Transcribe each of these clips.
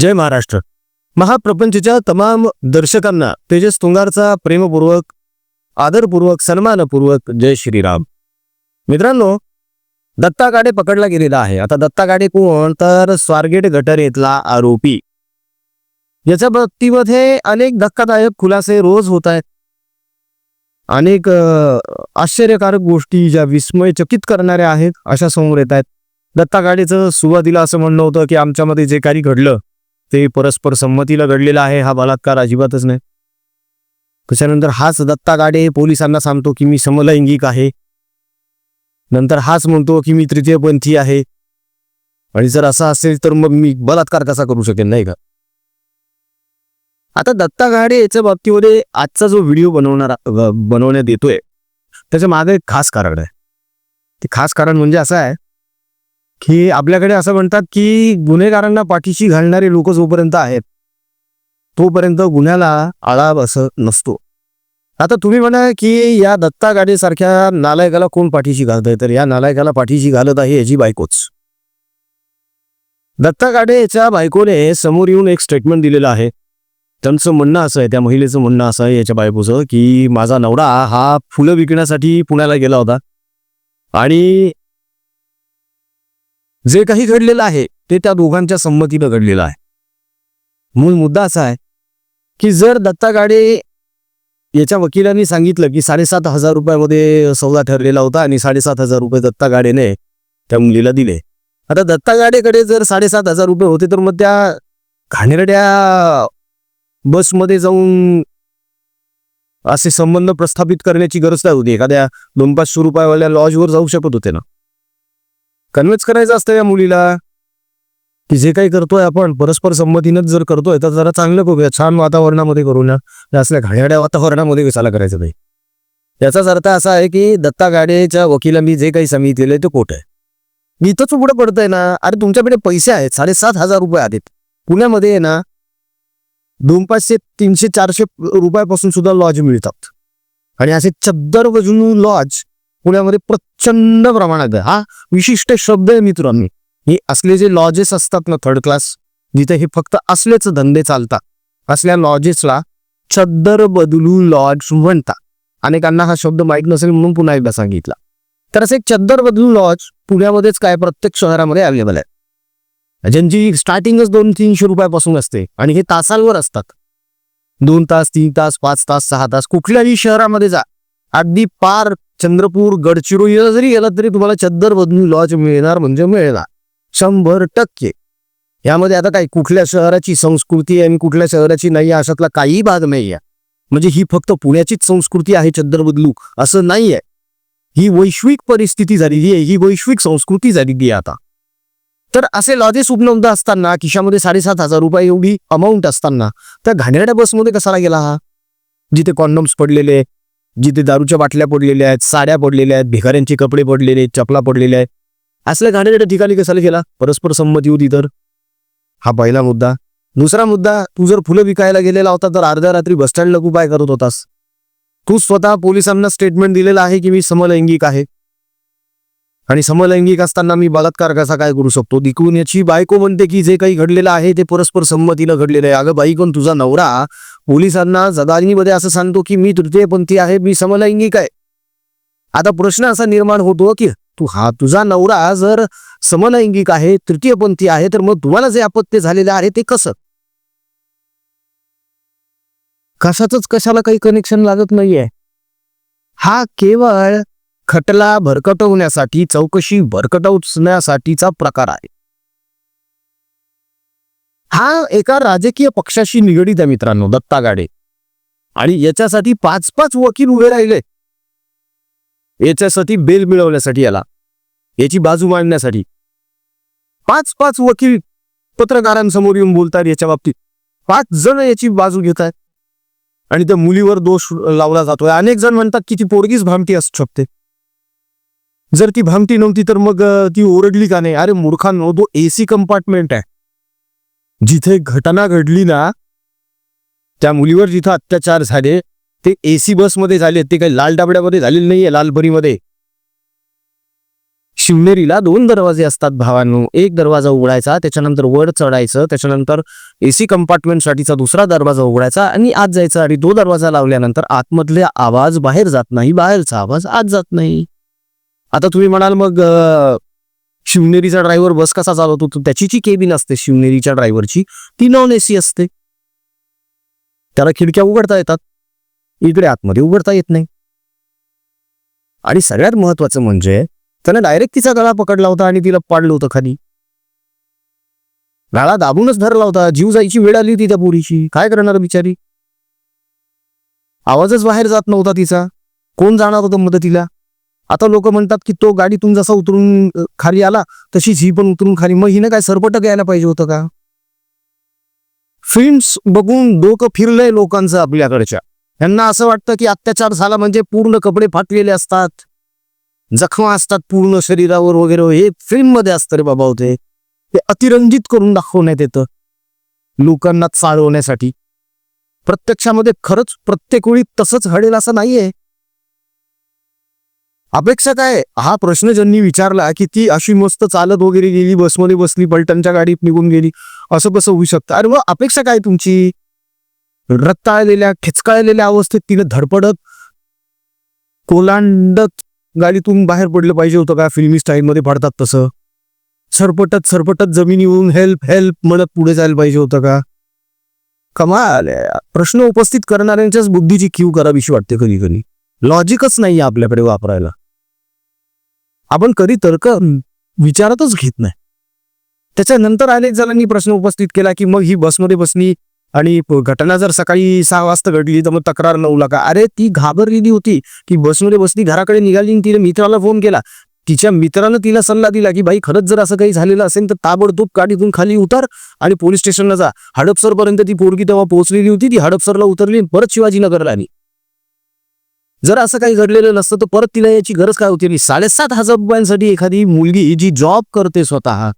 जय महाराष्ट्र. महाप्रपंचच्या तमाम दर्शकांना तेजस तुंगारचा प्रेमपूर्वक आदरपूर्वक सन्मानपूर्वक जय श्रीराम. मित्रांनो दत्ता गाडे पकडला गेलेला आहे. आता दत्ता गाडे कोण? तर स्वारगेट गटरेतला आरोपी. याच्या बाबतीमध्ये अनेक धक्कादायक खुलासे रोज होत आहेत. अनेक आश्चर्यकारक गोष्टी ज्या विस्मयचकित करणाऱ्या आहेत अशा समोर येत आहेत. दत्ता गाडेचं सुरुवातीला असं म्हणणं होतं की आमच्यामध्ये जे काही घडलं ते परस्पर संमतीला घडलेला आहे हा बलात्कार अजिबातच नाही. त्याच्यानंतर हाच दत्ता गाडे पोलिसांना सांगतो की मी समलैंगिक आहे. नंतर हाच म्हणतो की मी तृतीयपंथी आहे. आणि जर असं असेल तर मग मी बलात्कार कसा करू शकेन नाही का? आता दत्ता गाडे याच्या बाबतीमध्ये आजचा जो व्हिडिओ बनवणार बनवण्यात येतोय त्याच्यामागे एक खास कारण आहे. ते खास कारण म्हणजे असं आहे की आपल्याकडे असं म्हणतात की गुन्हेगारांना पाठीशी घालणारे लोक जोपर्यंत आहेत तोपर्यंत गुन्ह्याला आळा असं नसतो. आता तुम्ही म्हणा की या दत्ता गाडीसारख्या नालायकाला कोण पाठीशी घालत आहे तर या नालायकाला पाठीशी घालत आहे याची बायकोच. दत्ता गाडे याच्या बायकोने समोर येऊन एक स्टेटमेंट दिलेलं आहे. त्यांचं म्हणणं असं आहे त्या महिलेचं म्हणणं असं आहे याच्या बायकोचं की माझा नवरा हा फुलं विकण्यासाठी पुण्याला गेला होता. आणि जे काही घडलेलं आहे ते त्या दोघांच्या संमतीनं घडलेलं आहे. मूळ मुद्दा असा आहे की जर दत्ता गाडे याच्या वकिलांनी सांगितलं की साडेसात हजार रुपयामध्ये सौदा ठरलेला होता आणि साडेसात हजार रुपये दत्ता गाडेने त्या मुलीला दिले. आता दत्ता गाडेकडे जर साडेसात हजार रुपये होते तर मग त्या घाणेरड्या बसमध्ये जाऊन असे संबंध प्रस्थापित करण्याची गरज काय होती? एखाद्या दोन पाचशे रुपयावाल्या लॉजवर जाऊ शकत होते ना? कन्व्हिन्स करायचं असतं या मुलीला? की जे काही करतोय आपण परस्पर संमतीनंच जर करतोय तर जरा चांगलं करूया छान वातावरणामध्ये करूया असल्या घाण्याड्या वातावरणामध्ये कशाला करायचं नाही याचाच अर्थ असा आहे की दत्ता गाडेच्या वकिलांनी जे काही सांगितलेलं आहे ते खोटं आहे. मी इथंच पुढे पडतंय ना. अरे तुमच्याकडे पैसे आहेत. साडेसात हजार रुपये आहेत. पुण्यामध्ये आहे ना दोन पाचशे तीनशे चारशे रुपयापासून सुद्धा लॉज मिळतात. आणि असे चद्दर वजून लॉज पुण्यामध्ये प्रचंड प्रमाणात आहे. हा विशिष्ट शब्द आहे मित्रांनो. हे असले जे लॉजेस असतात ना थर्ड क्लास जिथे हे फक्त असलेच धंदे चालतात. असल्या लॉजेसला चद्दर बदलू लॉज म्हणतात. अनेकांना हा शब्द माहीत नसेल म्हणून पुन्हा एकदा सांगितला. तर असे चद्दर बदलू लॉज पुण्यामध्येच काय प्रत्येक शहरामध्ये अवेलेबल आहे. ज्यांची स्टार्टिंगच दोन तीनशे रुपयापासून असते आणि हे तासांवर असतात. दोन तास तीन तास पाच तास सहा तास कुठल्याही शहरामध्ये जा. अगदी पार चंद्रपूर गडचिरोलीला जरी गेलात तरी तुम्हाला चद्दर बदलून लॉज मिळणार म्हणजे मिळणार. शंभर टक्के. यामध्ये आता काय कुठल्या शहराची संस्कृती आहे आणि कुठल्या शहराची नाही आहे अशातला काही भाग नाही आहे म्हणजे ही फक्त पुण्याचीच संस्कृती आहे चद्दर बदलू असं नाही आहे ही वैश्विक परिस्थिती झालेली आहे ही वैश्विक संस्कृती झालेली आहे आता. तर असे लॉजेस उपलब्ध असताना खिशामध्ये साडेसात हजार रुपये एवढी अमाऊंट असताना त्या घाणेरड्या बसमध्ये कसाला गेला हा? जिथे कॉन्डम्स पडलेले जिथे दारूच्या बाटल्या पडलेल्या आहेत साड्या पडलेल्या आहेत भिकाऱ्यांचे कपडे पडलेले आहेत चपला पडलेल्या आहेत. असल्या घाणेरड्या ठिकाणी कसाला गेला? परस्पर संमती होती तर. हा पहिला मुद्दा. दुसरा मुद्दा तू जर फुलं विकायला गेलेला होता तर अर्ध्या रात्री बसस्टँडला तू काय करत होतास? तू स्वतः पोलिसांना स्टेटमेंट दिलेलं आहे की मी समलैंगिक आहे? आणि समलैंगिक असताना मी बलात्कार कसा काय करू शकतो? दिकून याची बायको म्हणते की जे काही घडलेलं आहे ते परस्पर संमतीनं घडलेलं आहे. अगं बाई कोण तुझा नवरा पोलिसांना जदानीमध्ये असं सांगतो की मी तृतीयपंथी आहे मी समलैंगिक आहे. आता प्रश्न असा निर्माण होतो की तू हा तुझा नवरा जर समलैंगिक आहे तृतीयपंथी आहे तर मग तुम्हाला जे अपत्य झालेलं आहे ते कसं? कशाच कशाला काही कनेक्शन लागत नाहीये. हा केवळ खटला भरकटवण्यासाठी चौकशी भरकटवण्यासाठीचा प्रकार आहे. हा एका राजकीय पक्षाशी निगडीत आहे मित्रांनो दत्ता गाडे. आणि याच्यासाठी पाच पाच वकील उभे राहिले. याच्यासाठी बेल मिळवण्यासाठी याला याची बाजू मांडण्यासाठी. पाच पाच वकील पत्रकारांसमोर येऊन बोलतात याच्या बाबतीत. पाच जण याची बाजू घेत आहेत. आणि त्या मुलीवर दोष लावला जातोय. अनेक जण म्हणतात की ती पोरगीच भामटी असू शकते. जर ती भांगती नव्हती तर मग ती ओरडली का नाही? अरे मूर्खांनो तो एसी कंपार्टमेंट आहे. जिथे घटना घडली ना त्या मुलीवर जिथं अत्याचार झाले ते एसी बसमध्ये झाले ते काही लाल डाबड्यामध्ये झालेले नाहीये लालपरीमध्ये शिवनेरीला दोन दरवाजे असतात भावांनो. एक दरवाजा उघडायचा त्याच्यानंतर वर चढायचं त्याच्यानंतर एसी कंपार्टमेंटसाठीचा दुसरा दरवाजा उघडायचा आणि आत जायचा आणि तो दरवाजा लावल्यानंतर आतमधले आवाज बाहेर जात नाही बाहेरचा आवाज आत जात नाही. आता तुम्ही म्हणाल मग शिवनेरीचा ड्रायव्हर बस कसा चालवतो? त्याची जी केबिन असते शिवनेरीच्या ड्रायव्हरची ती नॉन एसी असते. त्याला खिडक्या उघडता येतात. इकडे आतमध्ये उघडता येत नाही. आणि सगळ्यात महत्वाचं म्हणजे त्यानं डायरेक्ट तिचा गळा पकडला होता आणि तिला पाडलं होतं खाली. गळा दाबूनच धरला होता. जीव जायची वेळ आली होती त्या पोरीची. काय करणार बिचारी? आवाजच बाहेर जात नव्हता तिचा. कोण जाणार होतं मदतीला? आता लोक म्हणतात की तो गाडीतून जसा उतरून खाली आला तशीच ही पण उतरून खाली. मग हिनं काय सरपटक यायला पाहिजे होतं का? फिल्म्स बघून डोकं फिरलंय लोकांचं आपल्याकडच्या. यांना असं वाटतं की अत्याचार झाला म्हणजे पूर्ण कपडे फाटलेले असतात. जखमा असतात पूर्ण शरीरावर वगैरे. हे फिल्ममध्ये असतं रे बाबा होते ते. अतिरंजित करून दाखवण्यात येतं. लोकांना चालवण्यासाठी प्रत्यक्षामध्ये खरंच प्रत्येक वेळी तसंच घडेल असं नाहीये. अपेक्षा काय? हा प्रश्न ज्यांनी विचारला की ती अशी मस्त चालत वगैरे गेली बसमध्ये बसली पलटनच्या गाडीत निघून गेली असं कसं होऊ शकतं? अरे मग अपेक्षा काय तुमची? रत्ताळलेल्या खेचकाळलेल्या अवस्थेत तिने धडपडत कोलांडत गाडीतून बाहेर पडलं पाहिजे होतं का? फिल्मी स्टाईलमध्ये पडतात तसं. सरपटत सरपटत जमिनीवरून हेल्प हेल्प म्हणत पुढे जायला पाहिजे होतं का? कमाल प्रश्न उपस्थित करणाऱ्यांच्याच बुद्धीची क्यू करावीशी वाटते कधी कधी. लॉजिकच नाही आपल्याकडे वापरायला. आपण कधी तर्क विचारतच घेत नाही. त्याच्यानंतर अनेक जणांनी प्रश्न उपस्थित केला की मग ही बसमध्ये बसली आणि घटना जर सकाळी सहा वाजता घडली तर मग तक्रार नऊ का? अरे ती घाबरलेली होती की बसमध्ये बसली घराकडे निघाली आणि तिने मित्राला फोन केला. तिच्या मित्रानं तिला सल्ला दिला की बाई खरंच जर असं काही झालेलं असेल तर ताबडतोब गाडीतून खाली उतर आणि पोलीस स्टेशनला जा. हडपसरपर्यंत ती पोरगी तेव्हा पोहोचलेली होती. ती हडपसरला उतरली परत शिवाजीनगरला आली. जर असं काही घडलेलं नसतं तर परत तिला याची गरज काय होती? आणि साडेसात हजार रुपयांसाठी एखादी मुलगी जी जॉब करते स्वतः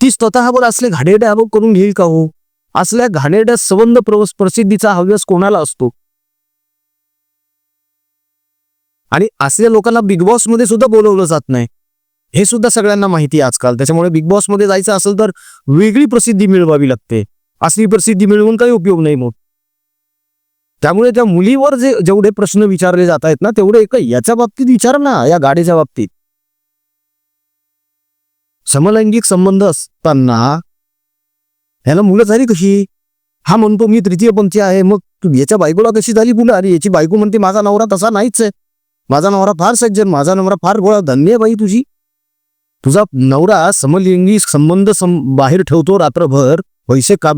ती स्वतःवर असले घाणेरडे आरोप करून घेईल का हो? असल्या घाणेरड्या संबंध प्रवास प्रसिद्धीचा हव्यास कोणाला असतो? आणि असल्या लोकांना बिग बॉसमध्ये सुद्धा बोलवलं जात नाही. हे सुद्धा सगळ्यांना माहिती आहे आजकाल. त्याच्यामुळे बिग बॉसमध्ये जायचं असेल तर वेगळी प्रसिद्धी मिळवावी लागते. असली प्रसिद्धी मिळवून काही उपयोग नाही मग त्यामुळे त्या मुलीवर जे जेवढे प्रश्न विचारले जात आहेत ना तेवढे एक याच्या बाबतीत विचार ना या गाडीच्या बाबतीत. समलैंगिक संबंध असताना ह्याला मुलं झाली कशी? हा म्हणतो मी तृतीयपंथी आहे मग तू याच्या बायकोला कशी झाली मुलं अरे याची बायको म्हणते माझा नवरा तसा नाहीच आहे. माझा नवरा फार सज्जन माझा नवरा फार गोळा धन्य आहे बाई तुझी. तुझा नवरा समलिंगी संबंध सम बाहेर ठेवतो रात्रभर पैसे का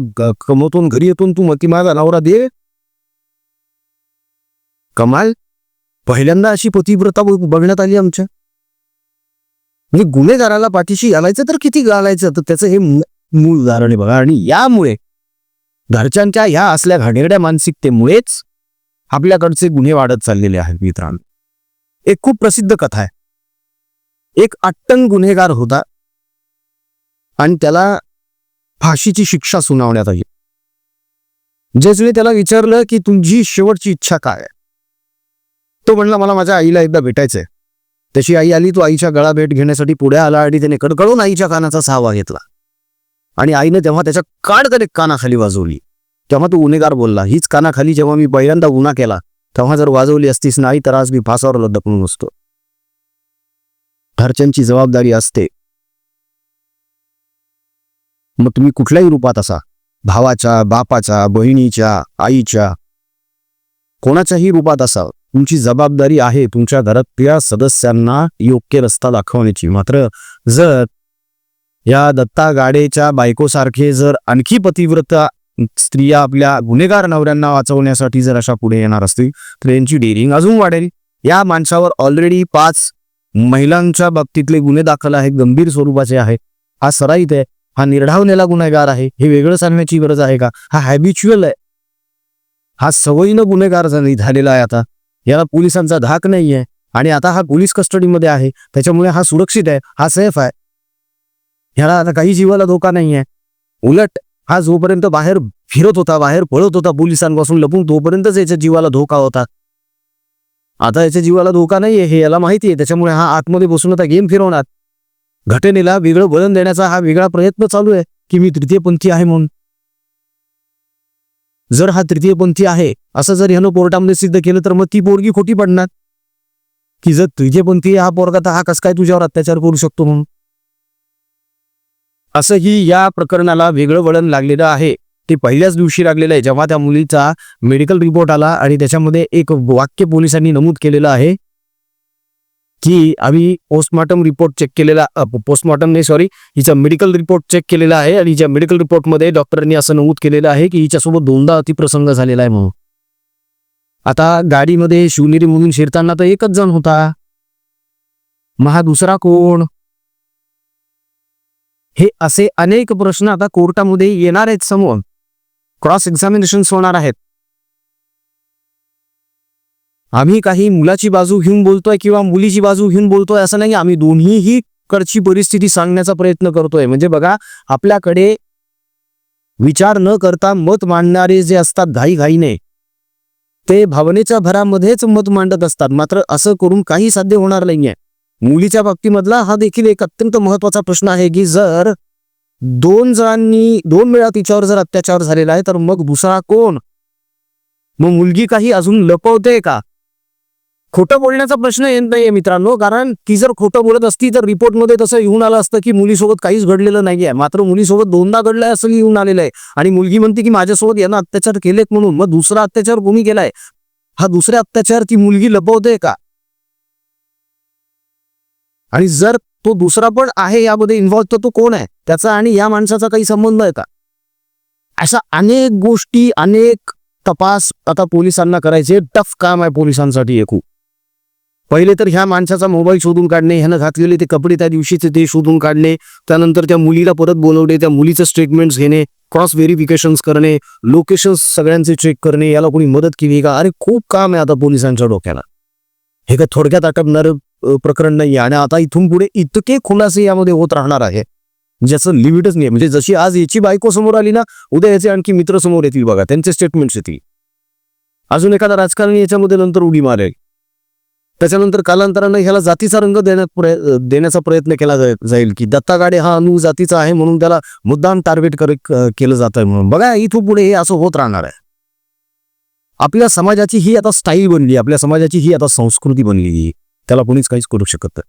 कमवतो घरी येतो तू मती माझा नवरा दे. कमाल. पहिल्यांदा अशी पतिव्रता बघण्यात आली आमच्या. म्हणजे गुन्हेगाराला पाठीशी घालायचं तर किती घालायचं? तर त्याचं हे मूळ उदाहरण आहे बघा. आणि यामुळे घरच्यांच्या ह्या असल्या घाणेरड्या मानसिकतेमुळेच आपल्याकडचे गुन्हे वाढत चाललेले आहेत मित्रांनो. एक खूप प्रसिद्ध कथा आहे. एक अट्टंग गुन्हेगार होता. आणि त्याला फाशीची शिक्षा सुनावण्यात आली. ज्यावेळी त्याला विचारलं की तुझी शेवटची इच्छा काय आहे? तो म्हणला मला माझ्या आईला एकदा भेटायचंय. त्याची आई आली तो आईच्या गळा भेट घेण्यासाठी पुढे आला आणि त्याने कडकडून आईच्या कानाचा सहावा घेतला. आणि आईने तेव्हा त्याच्या काडकडे कानाखाली वाजवली. तेव्हा तो गुन्हेगार बोलला हीच कानाखाली जेव्हा मी पहिल्यांदा गुन्हा केला तेव्हा जर वाजवली असतीस नाही तर आज मी फासावर लदकून असतो घरच्यांची जबाबदारी असते. मग तुम्ही कुठल्याही रूपात असा भावाच्या बापाच्या बहिणीच्या आईच्या कोणाच्याही रूपात असावं. तुमची जबाबदारी आहे तुमच्या घरातल्या सदस्यांना योग्य रस्ता दाखवण्याची. मात्र जर या दत्ता गाडेच्या बायकोसारखे जर आणखी पतिव्रता स्त्रिया आपल्या गुन्हेगार नवऱ्यांना वाचवण्यासाठी जर अशा पुढे येणार असतील तर यांची डेअरिंग अजून वाढेल. या माणसावर ऑलरेडी पाच महिलांच्या बाबतीतले गुन्हे दाखल आहेत गंभीर स्वरूपाचे आहे हा सराईत आहे हा निर्ढावलेला गुन्हेगार आहे हे वेगळं सांगण्याची गरज आहे का? हा हॅबिच्युअल आहे. हा सवयीनं गुन्हेगार झालेला आहे आता. याला पोलिसांचा धाक नाही आहे आणि आता हा पोलीस कस्टडीमध्ये आहे. त्याच्यामुळे हा सुरक्षित आहे. हा सेफ आहे. ह्याला आता काही जीवाला धोका नाही आहे उलट हा जोपर्यंत बाहेर फिरत होता बाहेर पळत होता पोलिसांपासून लपून तोपर्यंतच याच्या जीवाला धोका होता. आता याच्या जीवाला धोका नाहीये हे याला माहिती आहे त्याच्यामुळे हा आतमध्ये बसून आता गेम फिरवणार. घटनेला वेगळं वळण देण्याचा हा वेगळा प्रयत्न चालू आहे की मी तृतीयपंथी आहे म्हणून. जर हा तृतीयपंथी आहे असं जर ह्यानं कोर्टामध्ये सिद्ध केलं तर मग ती पोरगी खोटी पडणार? की जर तुझी पण ती हा पोरगा तर हा कस काय तुझ्यावर अत्याचार करू शकतो म्हणून? असंही या प्रकरणाला वेगळं वळण लागलेलं आहे. ते पहिल्याच दिवशी लागलेलं आहे जेव्हा त्या मुलीचा मेडिकल रिपोर्ट आला आणि त्याच्यामध्ये एक वाक्य पोलिसांनी नमूद केलेलं आहे की आम्ही पोस्टमॉर्टम रिपोर्ट चेक केलेला पोस्टमॉर्टम नाही सॉरी हिचा मेडिकल रिपोर्ट चेक केलेला आहे आणि हिच्या मेडिकल रिपोर्टमध्ये डॉक्टरांनी असं नमूद केलेलं आहे की हिच्यासोबत दोनदा अतिप्रसंग झालेला आहे म्हणून. आता गाडीमध्ये शिवनेरी म्हणून शिरताना तर एकच जण होता. महा दुसरा कोण? हे असे अनेक प्रश्न आता कोर्टामध्ये येणार आहेत समोर. क्रॉस एक्झामिनेशन होणार आहेत. आम्ही काही मुलाची बाजू घेऊन बोलतोय किंवा मुलीची बाजू घेऊन बोलतोय असं नाही आम्ही दोन्हीही कडची परिस्थिती सांगण्याचा प्रयत्न करतोय. म्हणजे बघा आपल्याकडे विचार न करता मत मांडणारे जे असतात घाई घाईने ते भावनेच्या भरामध्येच मत मांडत असतात. मात्र असं करून काही साध्य होणार नाहीये. मुलीच्या बाबतीमधला हा देखील एक अत्यंत महत्त्वाचा प्रश्न आहे की जर दोन जणांनी दोन वेळा तिच्यावर जर अत्याचार झालेला आहे तर मग दुसरा कोण? मग मुलगी काही अजून लपवते का? खोटं बोलण्याचा प्रश्न येत नाहीये मित्रांनो. कारण ती जर खोटं बोलत असती तर रिपोर्टमध्ये तसं येऊन आलं असतं की मुलीसोबत काहीच घडलेलं नाहीये. मात्र मुलीसोबत दोनदा घडलंय असं येऊन आलेलं आहे. आणि मुलगी म्हणते की माझ्यासोबत यानं अत्याचार केलेत म्हणून. मग दुसरा अत्याचार कोणी केलाय? हा दुसरा अत्याचार ती मुलगी लपवते का? आणि जर तो दुसरा पण आहे यामध्ये इन्व्हॉल्व तर तो कोण आहे? त्याचा आणि या माणसाचा काही संबंध आहे का? अशा अनेक गोष्टी अनेक तपास आता पोलिसांना करायचे. टफ काम आहे पोलिसांसाठी हे खूप. पहिले तर ह्या माणसाचा मोबाईल शोधून काढणे ह्यानं घातलेले ते कपडे त्या दिवशीचे ते शोधून काढणे त्यानंतर त्या मुलीला परत बोलवणे त्या मुलीचं स्टेटमेंट्स घेणे क्रॉस व्हेरिफिकेशन्स करणे लोकेशन्स सगळ्यांचे चेक करणे याला कोणी मदत केली का? अरे खूप काम आहे आता पोलिसांच्या डोक्याला. हे काय थोडक्यात आटपणार प्रकरण नाही आणि आता इथून पुढे इतके खुलासे यामध्ये होत राहणार आहे ज्याचं लिमिटच नाही म्हणजे जशी आज याची बायको समोर आली ना उद्या याचे आणखी मित्र समोर येतील बघा त्यांचे स्टेटमेंट्स येतील. अजून एखादा राजकारणी याच्यामध्ये नंतर उडी मारेल. त्याच्यानंतर कालांतरानं ह्याला जातीचा रंग देण्यात प्रय- देण्याचा प्रयत्न केला जाईल की दत्ता गाडे हा अनु जातीचा आहे म्हणून त्याला मुद्दाम टार्गेट कर केलं जात आहे म्हणून. बघा इथून पुढे हे असं होत राहणार आहे. आपल्या समाजाची ही आता स्टाईल बनली आपल्या समाजाची ही आता संस्कृती बनली त्याला कोणीच काहीच करू शकत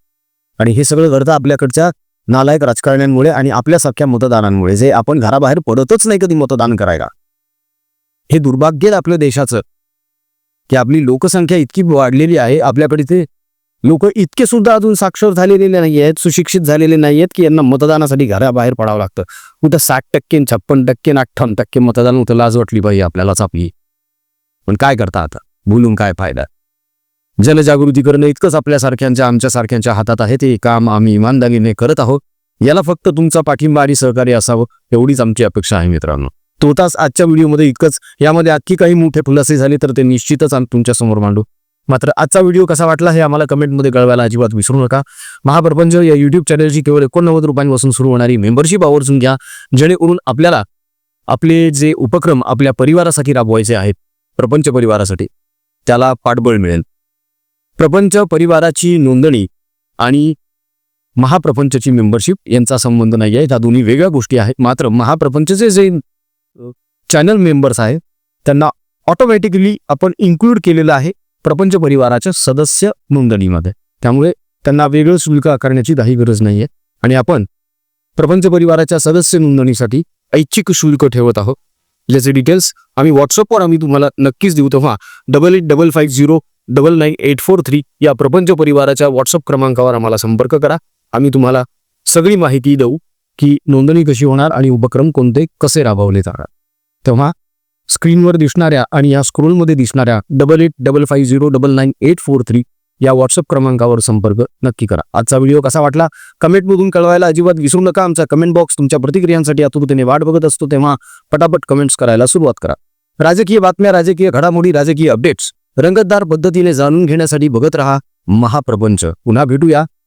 आणि हे सगळं घडतं आपल्याकडच्या नालायक राजकारण्यांमुळे आणि आपल्यासारख्या मतदारांमुळे जे आपण घराबाहेर पडतच नाही कधी मतदान करायला. हे दुर्भाग्य आपल्या देशाचं. की आपली लोकसंख्या इतकी वाढलेली आहे आपल्याकडे ते लोक इतके सुद्धा अजून साक्षर झालेले नाही आहेत सुशिक्षित झालेले नाही आहेत की यांना मतदानासाठी घराबाहेर पडावं लागतं. कुठं साठ टक्के छप्पन टक्के अठ्ठावन्न टक्के मतदान होतं लाज वाटली पाहिजे आपल्यालाच आपली. पण काय करता आता? बोलून काय फायदा? जनजागृती करणं इतकंच आपल्यासारख्यांच्या आमच्यासारख्यांच्या हातात आहे ते काम आम्ही इमानदारीने करत आहोत. याला फक्त तुमचा पाठिंबा आणि सहकार्य असावं एवढीच आमची अपेक्षा आहे मित्रांनो. तो तास आजच्या व्हिडिओमध्ये इतकंच. यामध्ये आणखी काही मोठे खुलासे झाले तर ते निश्चितच आम्ही तुमच्यासमोर मांडू. मात्र आजचा व्हिडिओ कसा वाटला हे आम्हाला कमेंटमध्ये कळवायला अजिबात विसरू नका. महाप्रपंच या युट्यूब चॅनलची केवळ एकोणनव्वद रुपयांपासून सुरू होणारी मेंबरशिप आवर्जून घ्या. जेणेकरून आपल्याला आपले जे उपक्रम आपल्या परिवारासाठी राबवायचे आहेत प्रपंच परिवारासाठी त्याला पाठबळ मिळेल. प्रपंच परिवाराची नोंदणी आणि महाप्रपंचची मेंबरशिप यांचा संबंध नाही आहे. त्या दोन्ही वेगळ्या गोष्टी आहेत. मात्र महाप्रपंचचे जे चॅनल मेंबर्स आहेत. त्यांना ऑटोमॅटिकली आपण इन्क्लूड केलेलं आहे प्रपंच परिवाराच्या सदस्य नोंदणीमध्ये. त्यामुळे त्यांना वेगळं शुल्क आकारण्याची काही गरज नाही आहे आणि आपण प्रपंच परिवाराच्या सदस्य नोंदणीसाठी ऐच्छिक शुल्क ठेवत आहोत. ज्याचे डिटेल्स आम्ही व्हॉट्सअपवर आम्ही तुम्हाला नक्कीच देऊ. तेव्हा double eight double five zero double nine eight four three या प्रपंच परिवाराच्या व्हॉट्सअप क्रमांकावर आम्हाला संपर्क करा. आम्ही तुम्हाला सगळी माहिती देऊ. की नोंदणी कशी होणार आणि उपक्रम कोणते कसे राबवले जाणार. तेव्हा स्क्रीनवर दिसणाऱ्या आणि या स्क्रोलमध्ये दिसणाऱ्या double eight double five zero double nine eight four three या व्हॉट्सअप क्रमांकावर संपर्क नक्की करा. आजचा व्हिडिओ कसा वाटला? कमेंटमधून कळवायला अजिबात विसरू नका. आमचा कमेंट बॉक्स तुमच्या प्रतिक्रियांसाठी आतुरतेने वाट बघत असतो तेव्हा पटापट कमेंट्स करायला सुरुवात करा. राजकीय बातम्या राजकीय घडामोडी राजकीय अपडेट्स रंगतदार पद्धतीने जाणून घेण्यासाठी बघत रहा महाप्रपंच. पुन्हा भेटूया.